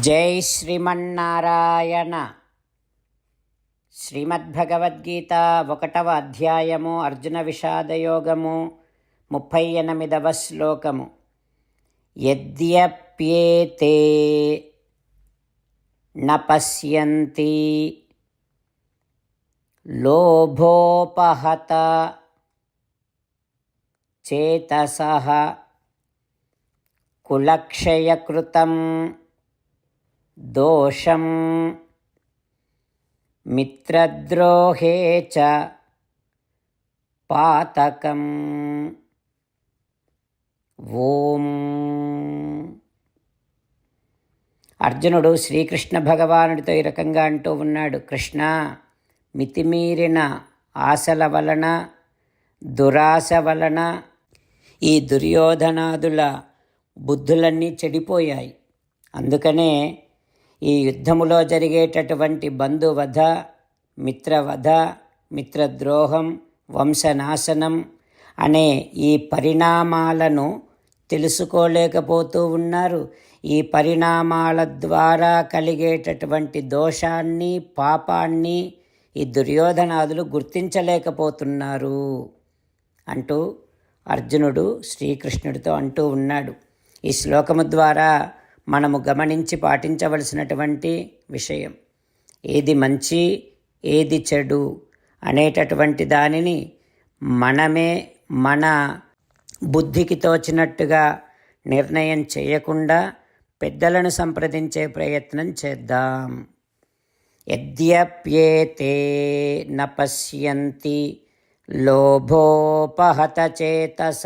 జై శ్రీమన్నారాయణ. శ్రీమద్భగవద్గీత ఒకటవ అధ్యాయము అర్జున విషాదయోగము ముప్పై ఎనిమిదవ శ్లోకము. యద్యప్యేతే న పశ్యంతి లోభోపహత చేతస కులక్షయకృతం దోషం. మిత్రద్రోహే చ పాతకం. ఓం. అర్జునుడు శ్రీకృష్ణ భగవానుడితో ఈ రకంగా అంటూ ఉన్నాడు. కృష్ణ మితిమీరిన ఆశల వలన దురాశ వలన ఈ దుర్యోధనాదుల బుద్ధులన్నీ చెడిపోయాయి. అందుకనే ఈ యుద్ధములో జరిగేటటువంటి బంధువధ మిత్రవధ మిత్రద్రోహం వంశనాశనం అనే ఈ పరిణామాలను తెలుసుకోలేకపోతూ ఉన్నారు. ఈ పరిణామాల ద్వారా కలిగేటటువంటి దోషాన్ని పాపాన్ని ఈ దుర్యోధనాదులు గుర్తించలేకపోతున్నారు అంటూ అర్జునుడు శ్రీకృష్ణుడితో అంటూ ఉన్నాడు. ఈ శ్లోకము ద్వారా మనము గమనించి పాటించవలసినటువంటి విషయం. ఏది మంచి ఏది చెడు అనేటటువంటి దానిని మనమే మన బుద్ధికి తోచినట్టుగా నిర్ణయం చేయకుండా పెద్దలను సంప్రదించే ప్రయత్నం చేద్దాం. యద్యప్యేతే నపశ్యంతి లోభోపహతచేతస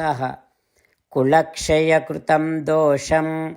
కులక్షయకృతం దోషం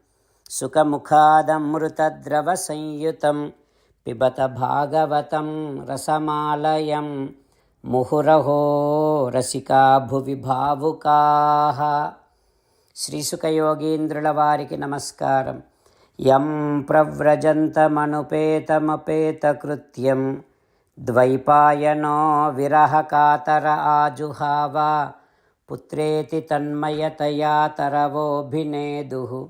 సుఖముఖాదమృతద్రవ సంయుతం పిబత భాగవతం రసమాలయం ముహురహో రసికా భువి భావుకాః శ్రీసుఖయోగీంద్రుల వారికి నమస్కారం. యం ప్రవ్రజంతమనుపేతమపేతకృత్యం ద్వైపాయనో విరహకాతర ఆజుహావ పుత్రేతి తన్మయతయా తరవోభినేదు.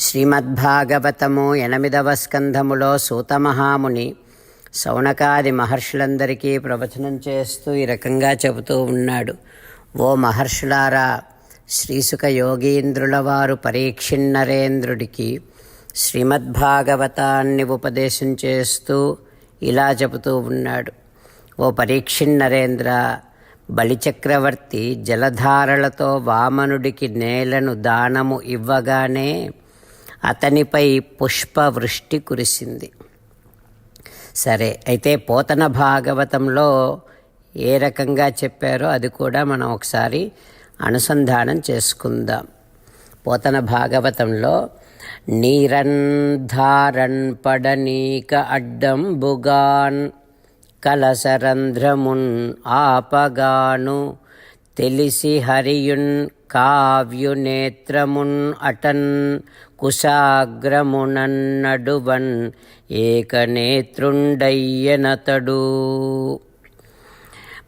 శ్రీమద్భాగవతము ఎనిమిదవ స్కంధములో సూతమహాముని సౌనకాది మహర్షులందరికీ ప్రవచనం చేస్తూ ఈ రకంగా చెబుతూ ఉన్నాడు. ఓ మహర్షులారా శ్రీసుక యోగీంద్రుల వారు పరీక్షిన్నరేంద్రుడికి శ్రీమద్భాగవతాన్ని ఉపదేశం చేస్తూ ఇలా చెబుతూ ఉన్నాడు. ఓ పరీక్షిన్నరేంద్ర బలిచక్రవర్తి జలధారలతో వామనుడికి నేలను దానము ఇవ్వగానే అతనిపై పుష్పవృష్టి కురిసింది. సరే అయితే పోతన భాగవతంలో ఏ రకంగా చెప్పారో అది కూడా మనం ఒకసారి అనుసంధానం చేసుకుందాం. పోతన భాగవతంలో నీరంధారణ్ పడనీక అడ్డంబుగాన్ కలసరంధ్రమున్ ఆపగాను తెలిసి హరియున్ కావ్యునేత్రమున్ అటన్ కుశాగ్రమునన్నడువన్ ఏకనేత్రుండయ్యనతడు.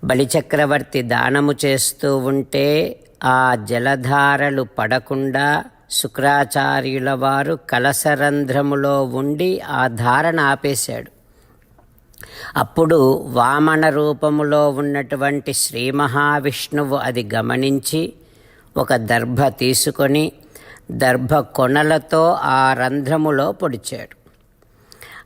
బలిచక్రవర్తి దానము చేస్తూ ఉంటే ఆ జలధారలు పడకుండా శుక్రాచార్యుల వారు కలసరంధ్రములో ఉండి ఆ ధారణ ఆపేశాడు. అప్పుడు వామన రూపములో ఉన్నటువంటి శ్రీ మహావిష్ణువు అది గమనించి ఒక దర్భ తీసుకొని దర్భ కొనలతో ఆ రంధ్రములో పొడిచాడు.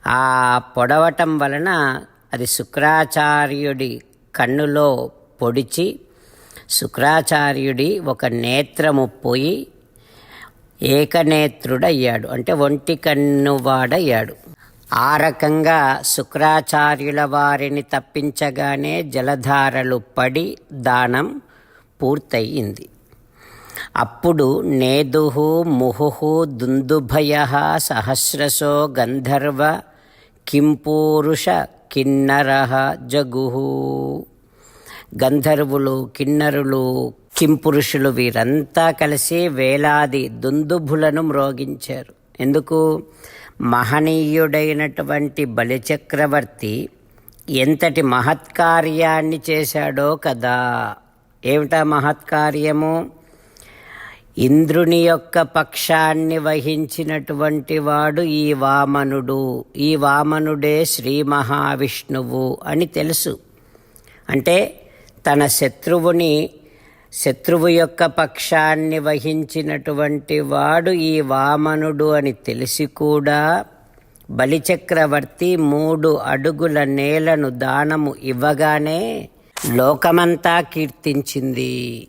ఆ పొడవటం వలన అది శుక్రాచార్యుడి కన్నులో పొడిచి శుక్రాచార్యుడి ఒక నేత్రము పోయి ఏకనేత్రుడయ్యాడు. అంటే ఒంటి కన్నువాడయ్యాడు ఆ రకంగా శుక్రాచార్యుల వారిని తప్పించగానే జలధారలు పడి దానం పూర్తయింది. అప్పుడు నేదుహు ముహు దుందుభయ సహస్రశో గంధర్వ కింపూరుష కిన్నర జగుహు గంధర్వులు కిన్నరులు కింపురుషులు వీరంతా కలిసి వేలాది దుందుభులను మ్రోగించారు. ఎందుకు? మహనీయుడైనటువంటి బలిచక్రవర్తి ఎంతటి మహత్కార్యాన్ని చేశాడో కదా. ఏమిటా మహత్కార్యము? ఇంద్రుని యొక్క పక్షాన్ని వహించినటువంటి వాడు ఈ వామనుడు. ఈ వామనుడే శ్రీ మహావిష్ణువు అని తెలుసు. అంటే తన శత్రువుని శత్రువు యొక్క పక్షాన్ని వహించినటువంటి వాడు ఈ వామనుడు అని తెలిసి కూడా బలిచక్రవర్తి మూడు అడుగుల నేలను దానము ఇవ్వగానే లోకమంతా కీర్తించింది.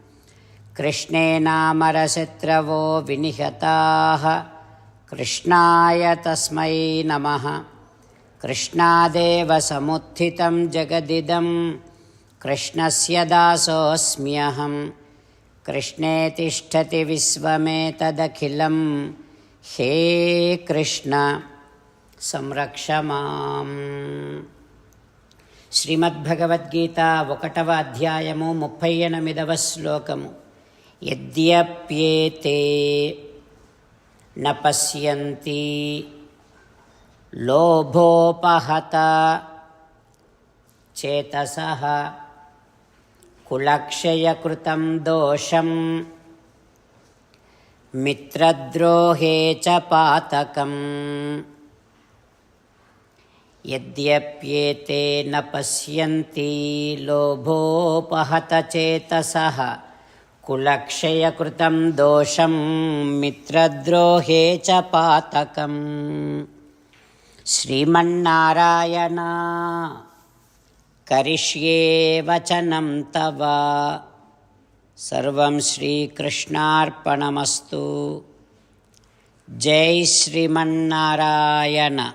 కృష్ణేనామరశత్రవో వినిహతాः కృష్ణాయ తస్మై నమः కృష్ణాదేవ సముత్థితం జగదిదం కృష్ణస్య దాసోऽస్మ్యహం కృష్ణే తిష్టతి విశ్వమేతదఖిలం హే కృష్ణ సంరక్ష మాం శ్రీమద్భగవద్గీత ఒకటవ అధ్యాయము ముప్పై ఎనిమిదవ శ్లోకము యద్యప్యేతే న పశ్యంతి లోభోపహత చేతసः కులక్షయకృతం దోషం మిత్రద్రోహే చ పాతకం యద్యప్యేతే న పశ్యంతి లోభోపహత చేతసः కులక్షయకృతం దోషం మిత్రద్రోహే చ పాతకం. శ్రీమన్నారాయణ కరిష్యే వచనం తవ. సర్వం శ్రీకృష్ణార్పణమస్తు. జై శ్రీమన్నారాయణ.